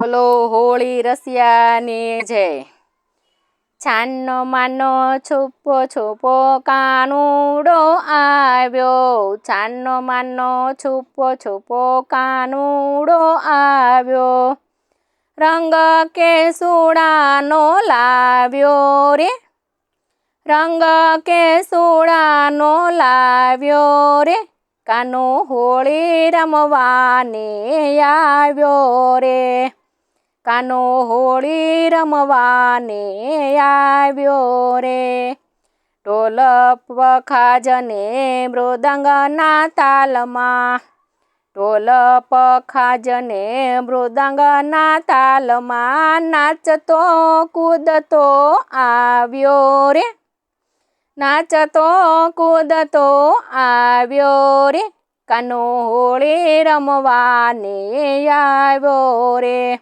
બોલો, હોળી રસિયાની જય. છાનો માનો છુપો છુપો કાનુડો આવ્યો. છાનો માનો છુપો છુપો કાનુડો આવ્યો. રંગ કેસુડાનો લાવ્યો રે. રંગ કેસુડાનો લાવ્યો રે. કાનો હોળી રમવાને આવ્યો રે. કાનો હોળી રમવાને આવ્યો રે. ઢોલ ખાજને મૃદંગના તાલમાં. ટોલપ ખાજને મૃદંગના તાલમાં નાચતો કૂદતો આવ્યો રે. નાચતો કૂદતો આવ્યો રે. કાનો હોળી રમવાને આવ્યો રે.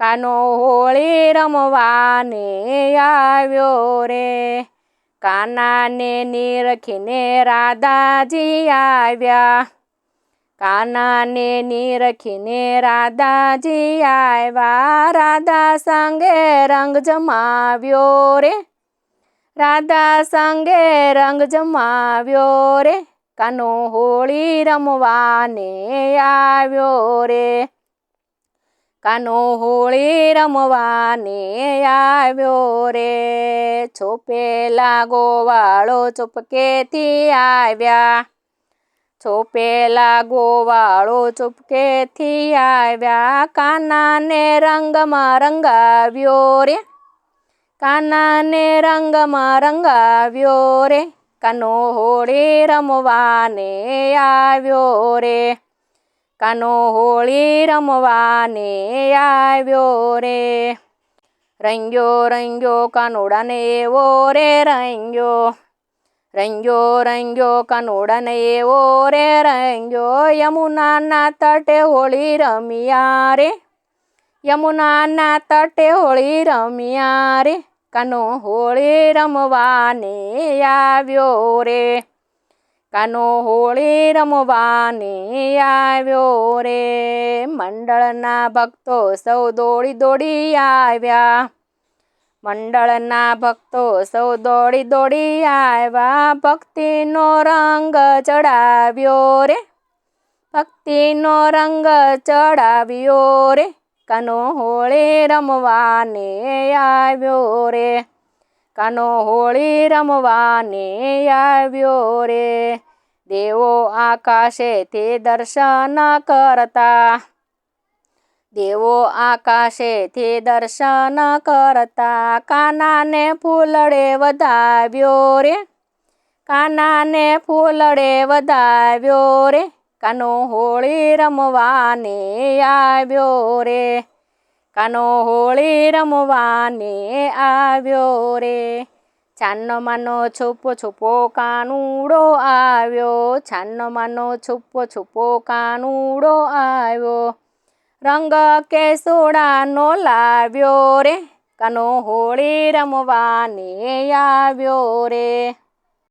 કાનો હોળી રમવાને આવ્યો રે. કાનાને નીરખીને રાધાજી આવ્યા. કાનાને નીરખીને રાધાજી આવ્યા. રાધા સંગે રંગ જમાવ્યો રે. રાધા સંગે રંગ જમાવ્યો રે. કાનો હોળી રમવાને આવ્યો રે. કાનો હોળી રમવાને આવ્યો રે. છોપેલા ગોવાળો ચૂપકેથી આવ્યા. છોપેલા ગોવાળો ચૂપકેથી આવ્યા. કાનાને રંગમાં રંગાવ્યો રે. કાનાને રંગમાં રંગાવ્યો રે. કાનો હોળી રમવાને આવ્યો રે. કાનો હોળી રમવાને આવ્યો રે. રંગ્યો રંગ્યો કાનોડાને એવો રે, રંગ્યો. રંગ્યો રંગ્યો કાનોડાને એવો રે, રંગ્યો. યમુનાના તટે હોળી રમિયા રે. યમુનાના તટે હોળી રમિયા રે. કાનો હોળી રમવાને આવ્યો રે. કાનો હોળી રમવાને આવ્યો રે. મંડળના ભક્તો સૌ દોડી દોડી આવ્યા. મંડળના ભક્તો સૌ દોડી દોડી આવ્યા. ભક્તિનો રંગ ચડાવ્યો રે. ભક્તિનો રંગ ચડાવ્યો રે. કાનો હોળી રમવાને આવ્યો રે. કાનો હોળી રમવાને આવ્યો રે. દેવો આકાશેથી દર્શન કરતા. દેવો આકાશેથી દર્શન કરતા. કાનાને ફૂલડે વધાવ્યો રે. કાનાને ફૂલડે વધાવ્યો રે. કાનો હોળી રમવાને આવ્યો રે. કાનો હોળી રમવાને આવ્યો રે. છાનો માનો છુપો છુપો કાનુડો આવ્યો. છાનો માનો છુપો છુપો કાનુડો આવ્યો. રંગ કેસોડાનો લાવ્યો રે. કાનો હોળી રમવાને આવ્યો રે.